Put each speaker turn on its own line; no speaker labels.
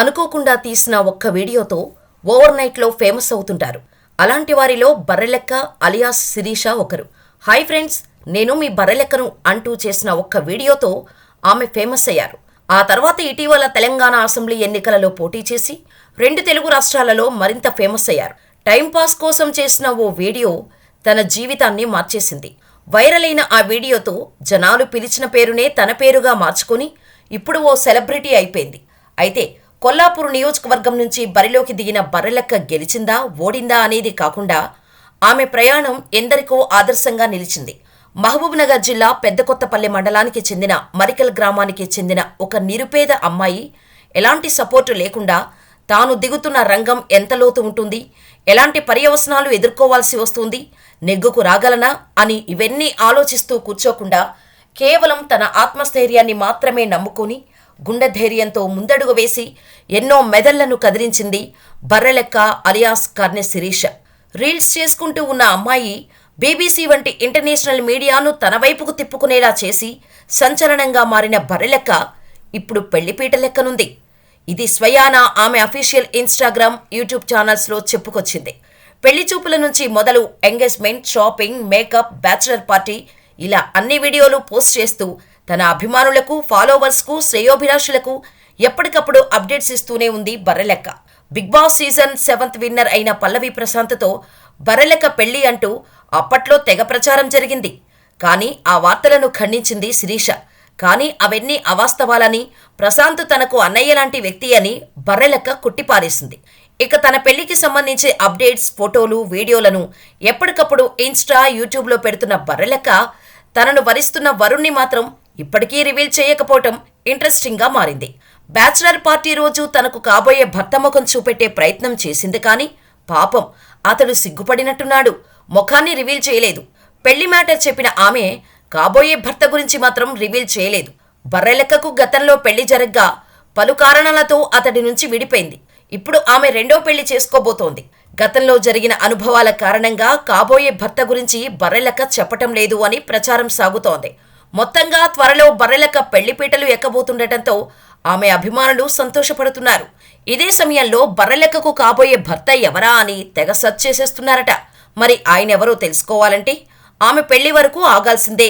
అనుకోకుండా తీసిన ఒక్క వీడియోతో ఓవర్ నైట్లో ఫేమస్ అవుతుంటారు. అలాంటి వారిలో బర్రెలెక్క అలియాస్ శిరీష ఒకరు. హాయ్ ఫ్రెండ్స్ నేను మీ బర్రెలెక్కను అంటూ చేసిన ఒక్క వీడియోతో ఆమె ఫేమస్ అయ్యారు. ఆ తర్వాత ఇటీవల తెలంగాణ అసెంబ్లీ ఎన్నికలలో పోటీ చేసి రెండు తెలుగు రాష్ట్రాలలో మరింత ఫేమస్ అయ్యారు. టైంపాస్ కోసం చేసిన ఓ వీడియో తన జీవితాన్ని మార్చేసింది. వైరల్ అయిన ఆ వీడియోతో జనాలు పిలిచిన పేరునే తన పేరుగా మార్చుకొని ఇప్పుడు ఓ సెలబ్రిటీ అయిపోయింది. అయితే కొల్లాపూర్ నియోజకవర్గం నుంచి బరిలోకి దిగిన బర్రెలెక్క గెలిచిందా ఓడిందా అనేది కాకుండా ఆమె ప్రయాణం ఎందరికో ఆదర్శంగా నిలిచింది. మహబూబ్నగర్ జిల్లా పెద్దకొత్తపల్లి మండలానికి చెందిన మరికల్ గ్రామానికి చెందిన ఒక నిరుపేద అమ్మాయి ఎలాంటి సపోర్టు లేకుండా తాను దిగుతున్న రంగం ఎంత లోతు ఉంటుంది ఎలాంటి పర్యవసనాలు ఎదుర్కోవాల్సి వస్తుంది నెగ్గుకు రాగలనా అని ఇవన్నీ ఆలోచిస్తూ కూర్చోకుండా కేవలం తన ఆత్మస్థైర్యాన్ని మాత్రమే నమ్ముకొని గుండె ధైర్యంతో ముందడుగు వేసి ఎన్నో మెదళ్ళను కదిలించింది బర్రెలెక్క అలియాస్ కర్నె శిరీష. రీల్స్ చేసుకుంటూ ఉన్న అమ్మాయి బీబీసీ వంటి ఇంటర్నేషనల్ మీడియాను తన వైపుకు తిప్పుకునేలా చేసి సంచలనంగా మారిన బర్రెలెక్క ఇప్పుడు పెళ్ళిపీట లెక్కనుంది. ఇది స్వయానా ఆమె అఫీషియల్ ఇన్స్టాగ్రామ్ యూట్యూబ్ ఛానల్స్లో చెప్పుకొచ్చింది. పెళ్ళి చూపుల నుంచి మొదలు engagement shopping makeup bachelor party ఇలా అన్ని వీడియోలు పోస్ట్ చేస్తూ తన అభిమానులకు ఫాలోవర్స్కు శ్రేయోభిలాషులకు ఎప్పటికప్పుడు అప్డేట్స్ ఇస్తూనే ఉంది Barrelakka. Bigg Boss season seventh winner అయిన పల్లవి ప్రశాంత్తో బర్రెలెక్క పెళ్ళి అంటూ అప్పట్లో తెగ ప్రచారం జరిగింది. కానీ ఆ వార్తలను ఖండించింది శిరీష. కానీ అవన్నీ అవాస్తవాలని ప్రశాంత్ తనకు అన్నయ్య లాంటి వ్యక్తి అని బర్రెలెక్క కుట్టిపారేసింది. ఇక తన పెళ్ళికి సంబంధించి అప్డేట్స్ ఫోటోలు వీడియోలను ఎప్పటికప్పుడు ఇన్స్టా యూట్యూబ్లో పెడుతున్న బర్రెలెక్క తనను వరిస్తున్న వరుణ్ణి మాత్రం ఇప్పటికీ రివీల్ చేయకపోవటం ఇంట్రెస్టింగ్గా మారింది. బ్యాచులర్ పార్టీ రోజు తనకు కాబోయే భర్త ముఖం చూపెట్టే ప్రయత్నం చేసింది కానీ పాపం అతడు సిగ్గుపడినట్టున్నాడు. ముఖాన్ని రివీల్ చేయలేదు. పెళ్ళి మ్యాటర్ చెప్పిన ఆమె కాబోయే భర్త గురించి మాత్రం రివీల్ చేయలేదు. బర్రెలెక్కకు గతంలో పెళ్ళి జరగ్గా పలు కారణాలతో అతడి నుంచి విడిపోయింది. ఇప్పుడు ఆమె రెండో పెళ్ళి చేసుకోబోతోంది. గతంలో జరిగిన అనుభవాల కారణంగా కాబోయే భర్త గురించి బర్రెలెక్క చెప్పటం లేదు అని ప్రచారం సాగుతోంది. మొత్తంగా త్వరలో బర్రెలెక్క పెళ్ళిపీటలు ఎక్కబోతుండటంతో ఆమె అభిమానులు సంతోషపడుతున్నారు. ఇదే సమయంలో బర్రెలెక్కకు కాబోయే భర్త ఎవరా అని తెగ సర్చ్ చేసేస్తున్నారట. మరి ఆయనెవరో తెలుసుకోవాలంటే ఆమె పెళ్ళి వరకు ఆగాల్సిందే.